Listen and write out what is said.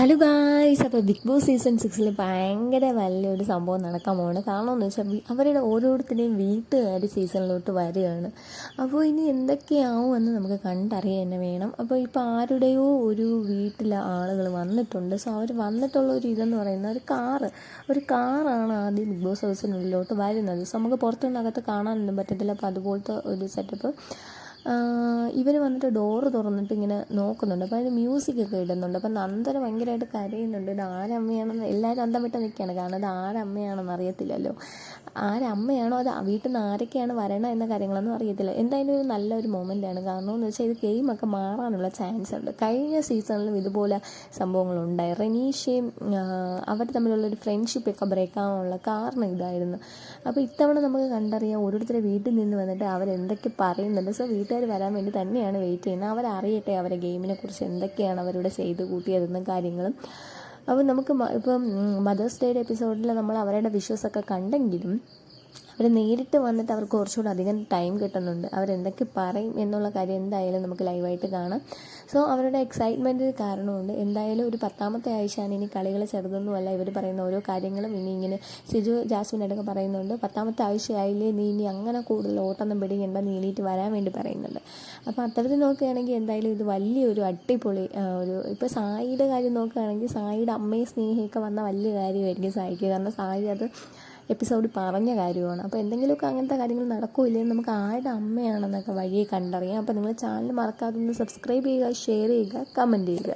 Hello guys അപ്പോൾ Bigg Boss season സിക്സിൽ ഭയങ്കര വലിയൊരു സംഭവം നടക്കാൻ പോവാണ്. കാരണം എന്ന് വെച്ചാൽ അവരുടെ ഓരോരുത്തരുടെയും വീട്ടുകാർ സീസണിലോട്ട് വരികയാണ്. അപ്പോൾ ഇനി എന്തൊക്കെയാവും എന്ന് നമുക്ക് കണ്ടറിയാൻ തന്നെ വേണം. അപ്പോൾ ഇപ്പോൾ ആരുടെയോ ഒരു വീട്ടിലെ ആളുകൾ വന്നിട്ടുണ്ട്. സോ അവർ വന്നിട്ടുള്ള ഒരു ഇതെന്ന് പറയുന്നത് ഒരു കാറ്. ഒരു കാറാണ് ആദ്യം ബിഗ് ബോസ് ഹൗസിനുള്ളിലോട്ട് വരുന്നത്. സോ നമുക്ക് പുറത്തുനിന്നകത്ത് കാണാനൊന്നും പറ്റത്തില്ല. അപ്പോൾ അതുപോലത്തെ ഒരു സെറ്റപ്പ് ഇവർ വന്നിട്ട് ഡോറ് തുറന്നിട്ട് ഇങ്ങനെ നോക്കുന്നുണ്ട്. അപ്പോൾ അതിന് മ്യൂസിക് ഒക്കെ ഇടുന്നുണ്ട്. അപ്പം നന്ദന ഭയങ്കരമായിട്ട് കരയുന്നുണ്ട്. ഇത് ആരമ്മയാണെന്ന് എല്ലാവരും അന്തം വിട്ട് നിൽക്കുകയാണ് കാരണം ഇത് ആരമ്മയാണെന്ന് അറിയത്തില്ലല്ലോ. ആരമ്മയാണോ അത് വീട്ടിൽ നിന്ന് ആരൊക്കെയാണ് വരണം എന്ന കാര്യങ്ങളൊന്നും അറിയത്തില്ല. എന്തായാലും ഒരു നല്ലൊരു മൊമെന്റാണ് കാരണം എന്ന് വെച്ചാൽ ഇത് ഗെയിമൊക്കെ മാറാനുള്ള ചാൻസ് ഉണ്ട്. കഴിഞ്ഞ സീസണിലും ഇതുപോലെ സംഭവങ്ങളുണ്ടായി. റെനീഷയും അവർ തമ്മിലുള്ളൊരു ഫ്രണ്ട്ഷിപ്പ് ഒക്കെ ബ്രേക്ക് ആവാനുള്ള കാരണം ഇതായിരുന്നു. അപ്പോൾ ഇത്തവണ നമുക്ക് കണ്ടറിയാം ഓരോരുത്തരുടെ വീട്ടിൽ നിന്ന് വന്നിട്ട് അവരെന്തൊക്കെ പറയുന്നുണ്ട്. സോ വീട്ടുകാർ വരാൻ വേണ്ടി തന്നെയാണ് വെയിറ്റ് ചെയ്യുന്നത്. അവരറിയട്ടെ അവരെ ഗെയിമിനെ കുറിച്ച് എന്തൊക്കെയാണ് അവരുടെ ചെയ്ത് കൂട്ടിയതെന്നും കാര്യങ്ങളും. അപ്പോൾ നമുക്ക് ഇപ്പം മദേഴ്സ് ഡേയുടെ എപ്പിസോഡിൽ നമ്മൾ അവരുടെ വിഷ്വസൊക്കെ കണ്ടെങ്കിലും അവർ നേരിട്ട് വന്നിട്ട് അവർക്ക് കുറച്ചുകൂടി അധികം ടൈം കിട്ടുന്നുണ്ട്. അവരെന്തൊക്കെ പറയും എന്നുള്ള കാര്യം എന്തായാലും നമുക്ക് ലൈവായിട്ട് കാണാം. സോ അവരുടെ എക്സൈറ്റ്മെന്റിന് കാരണമുണ്ട്. എന്തായാലും ഒരു പത്താമത്തെ ആഴ്ചയാണ് ഇനി കളികൾ ചെറുതൊന്നുമല്ല ഇവർ പറയുന്ന ഓരോ കാര്യങ്ങളും ഇനി ഇങ്ങനെ സിജു ജാസ്മിൻ അടക്കം പറയുന്നുണ്ട്. പത്താമത്തെ ആഴ്ചയായില്ലേ നീ ഇനി അങ്ങനെ കൂടുതൽ ഓട്ടൊന്നും പിടിക്കേണ്ട നീ എണീറ്റ് വരാൻ വേണ്ടി പറയുന്നുണ്ട്. അപ്പോൾ അത്തരത്തിൽ നോക്കുകയാണെങ്കിൽ എന്തായാലും ഇത് വലിയൊരു അടിപൊളി ഒരു ഇപ്പോൾ സായിയുടെ കാര്യം നോക്കുകയാണെങ്കിൽ സായിയുടെ അമ്മയും സ്നേഹയൊക്കെ വന്ന വലിയ കാര്യമായിരിക്കും സായിക്ക്. കാരണം സായി അത് എപ്പിസോഡിൽ പറഞ്ഞ കാര്യമാണ്. അപ്പോൾ എന്തെങ്കിലുമൊക്കെ അങ്ങനത്തെ കാര്യങ്ങൾ നടക്കില്ലേ? നമുക്ക് ആരുടെ അമ്മയാണെന്നൊക്കെ വഴിയെ കണ്ടറിയാം. അപ്പോൾ നിങ്ങൾ ചാനൽ മറക്കാതെ ഒന്ന് സബ്സ്ക്രൈബ് ചെയ്യുക ഷെയർ ചെയ്യുക കമന്റ് ചെയ്യുക.